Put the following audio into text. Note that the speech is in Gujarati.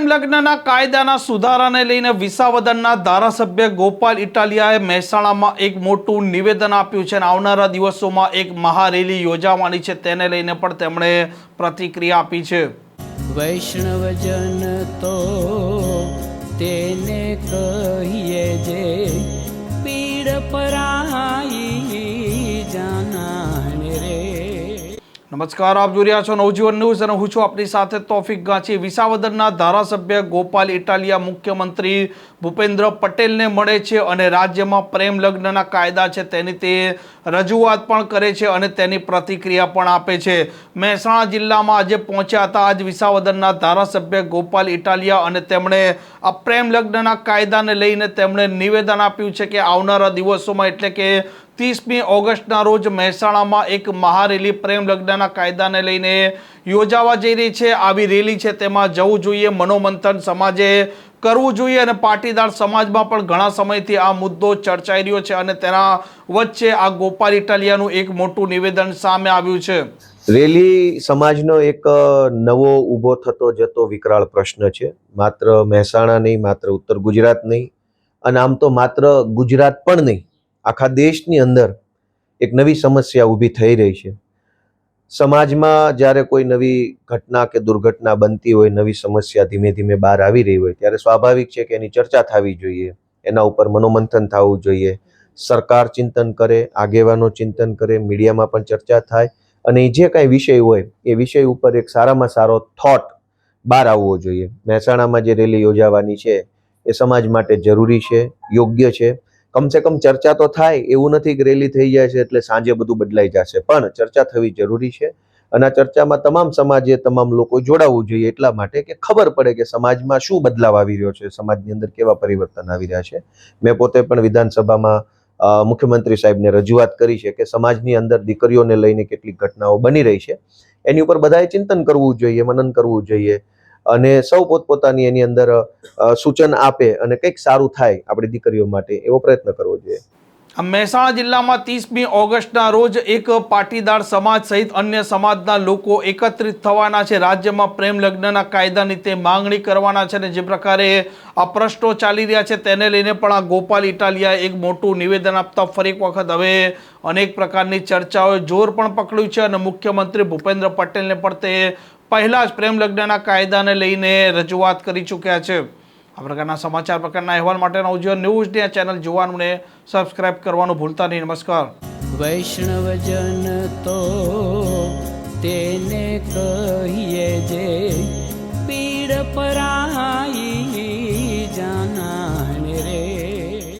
પ્રેમ લગ્નના કાયદાના સુધારાને લઈને વિસાવદનના ધારાસભ્ય ગોપાલ ઇટાલિયાએ મહેસાણામાં એક મોટું નિવેદન આપ્યું છે અને આવનારા દિવસોમાં એક મહારેલી યોજાવાની છે. તેને લઈને પણ તેમણે પ્રતિક્રિયા આપી છે. વૈષ્ણવજન તો તેને કહીએ જે પીડ પરાઈ નમસ્કાર, આપ જોઈ રહ્યા છો નવજીવન ન્યૂઝ અને હું છું આપની સાથે તોફિક ગાંચી. વિસાવદરના ધારાસભ્ય ગોપાલ ઇટાલિયા મુખ્યમંત્રી ભૂપેન્દ્ર પટેલને મળે છે અને રાજ્યમાં પ્રેમ લગ્નના કાયદા છે, તેની તે રજૂઆત પણ કરે છે અને તેની પ્રતિક્રિયા પણ આપે છે. મહેસાણા જિલ્લામાં આજે પહોંચ્યા હતા આજ વિસાવદરના ધારાસભ્ય ગોપાલ ઇટાલિયા અને તેમણે આ પ્રેમ લગ્નના કાયદાને લઈને તેમણે નિવેદન આપ્યું છે કે આવનારા દિવસોમાં એટલે કે ત્રીસમી ઓગસ્ટના રોજ મહેસાણામાં એક મહારેલી પ્રેમ લગ્નના કાયદાને લઈને યોજાવા જઈ રહી છે. આવી રેલી છે તેમાં જવું જોઈએ, મનોમંથન સમાજે કરવું જોઈએ અને પાટીદાર સમાજમાં પણ ઘણા સમયથી આ મુદ્દો ચર્ચાઈ રહ્યો છે અને તેના વચ્ચે આ ગોપાલ ઇટાલિયાનું એક મોટું નિવેદન સામે આવ્યું છે. રેલી સમાજનો એક નવો ઊભો થતો જતો વિકરાળ પ્રશ્ન છે. માત્ર મહેસાણા નહીં, માત્ર ઉત્તર ગુજરાત નહીં, અને આમ તો માત્ર ગુજરાત પણ નહીં આખા દેશની અંદર એક નવી સમસ્યા ઊભી થઈ રહી છે. સમાજમાં જ્યારે કોઈ નવી ઘટના કે દુર્ઘટના બનતી હોય, નવી સમસ્યા ધીમે ધીમે બહાર આવી રહી હોય, ત્યારે સ્વાભાવિક છે કે એની ચર્ચા થવી જોઈએ, એના ઉપર મનોમંથન થવું જોઈએ. સરકાર ચિંતન કરે, આગેવાનો ચિંતન કરે, મીડિયામાં પણ ચર્ચા થાય અને જે કાંઈ વિષય હોય, એ વિષય ઉપર એક સારામાં સારો થોટ બહાર આવવો જોઈએ. મહેસાણામાં જે રેલી યોજાવાની છે, એ સમાજ માટે જરૂરી છે, યોગ્ય છે. કમસે કમ ચર્ચા તો થાય, એવું નથી કે રેલી થઈ જાય છે એટલે સાંજે બધું બદલાઈ જશે. પણ ચર્ચા થવી જરૂરી છે અને આ ચર્ચામાં તમામ સમાજે તમામ લોકો જોડાવવું જોઈએ એટલા માટે કે ખબર પડે કે સમાજમાં શું બદલાવ આવી રહ્યો છે, સમાજની અંદર કેવા પરિવર્તન આવી રહ્યા છે. મેં પોતે પણ વિધાનસભામાં મુખ્યમંત્રી સાહેબને રજૂઆત કરી છે કે સમાજની અંદર દીકરીઓને લઈને કેટલીક ઘટનાઓ બની રહી છે. એની ઉપર બધાએ ચિંતન કરવું જોઈએ, મનન કરવું જોઈએ. અને સૌ પોતપોતાની એની અંદર સૂચન આપે અને કંઈક સારું થાય આપણી દીકરીઓ માટે એવો પ્રયત્ન કરવો જોઈએ. મહેસાણા જિલ્લામાં ત્રીસમી ઓગસ્ટના રોજ એક પાટીદાર સમાજ સહિત અન્ય સમાજના લોકો એકત્રિત થવાના છે. રાજ્યમાં પ્રેમ લગ્નના કાયદાની તે માંગણી કરવાના છે અને જે પ્રકારે આ પ્રશ્નો ચાલી રહ્યા છે તેને લઈને પણ આ ગોપાલ ઇટાલિયાએ એક મોટું નિવેદન આપતા ફરી એક વખત હવે અનેક પ્રકારની ચર્ચાઓએ જોર પણ પકડ્યું છે અને મુખ્યમંત્રી ભૂપેન્દ્ર પટેલને પણ તે પહેલા જ પ્રેમ લગ્નના કાયદાને લઈને રજૂઆત કરી ચૂક્યા છે. આ પ્રકારના સમાચાર પ્રકારના અહેવાલ માટેના ઉજ્જવળ ન્યૂઝની આ ચેનલ જોવાનું ને સબસ્ક્રાઇબ કરવાનું ભૂલતા નહીં. નમસ્કાર. વૈષ્ણવજન તો તેને કહીએ જે